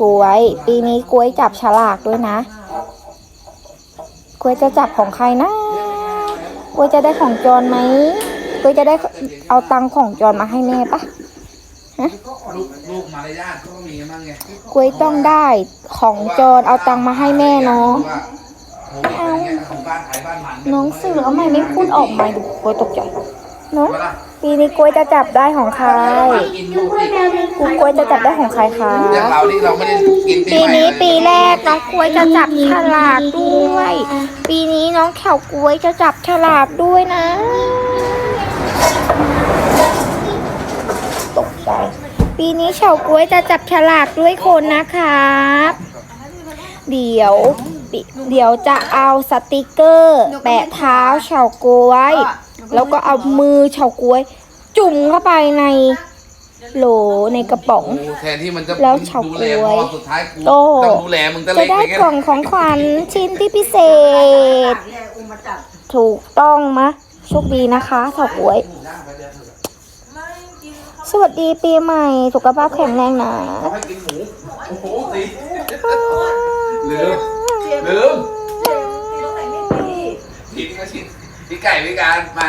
กล้วย ปีนี้กล้วยจับฉลากด้วยนะ กล้วยจะจับของใครนะ กล้วยจะได้ของจรไหม กล้วยจะได้เอาตังของจรมาให้แม่ปะลูกลูกมารยาทก็มีมั่งไงกล้วยต้องได้ของจรเอาตังมาให้แม่เนาะเอาน้องเสือทำไม่ไม่พูดออกมาดูกล้วยตกใจเนาะ ปีนี้กล้วยจะจับได้ของใครกินอยู่อีกกูกล้วยจะจับได้ของใครคะอย่างเรานี่เราไม่ได้กินปีปีใหม่นี้เลยปีแรกน้องกล้วยจะจับฉลากด้วย ปีนี้น้องแขวกล้วยจะจับฉลากด้วยนะ ตกใจปีนี้เฉากล้วยจะจับฉลากด้วยคนนะครับเดี๋ยวปิเดี๋ยวจะเอาสติกเกอร์ แปะเท้าเฉากล้วย แล้วก็เอามือเฉากล้วย จุ่มเข้าไปในโหลในกระป๋อง โอ้แทนที่มันจะแล้วเฉาดูแลก๊วยพ่อสุดท้ายกูโตต้องดูแลมึงตะจะเล็กได้ไปแค่กล่องของขวัญชิ้นที่พิเศษเนี่ยอุ้มมาจับถูกต้องมะโชคดีนะคะเฉาก๊วย สวัสดีปีใหม่ สุขภาพแข็งแรงนะเขาให้กินหมูโอ้โหสิลืมลืมตีตรงไหนไม่ตีผิดก็ชิด พี่ไก่พี่การไป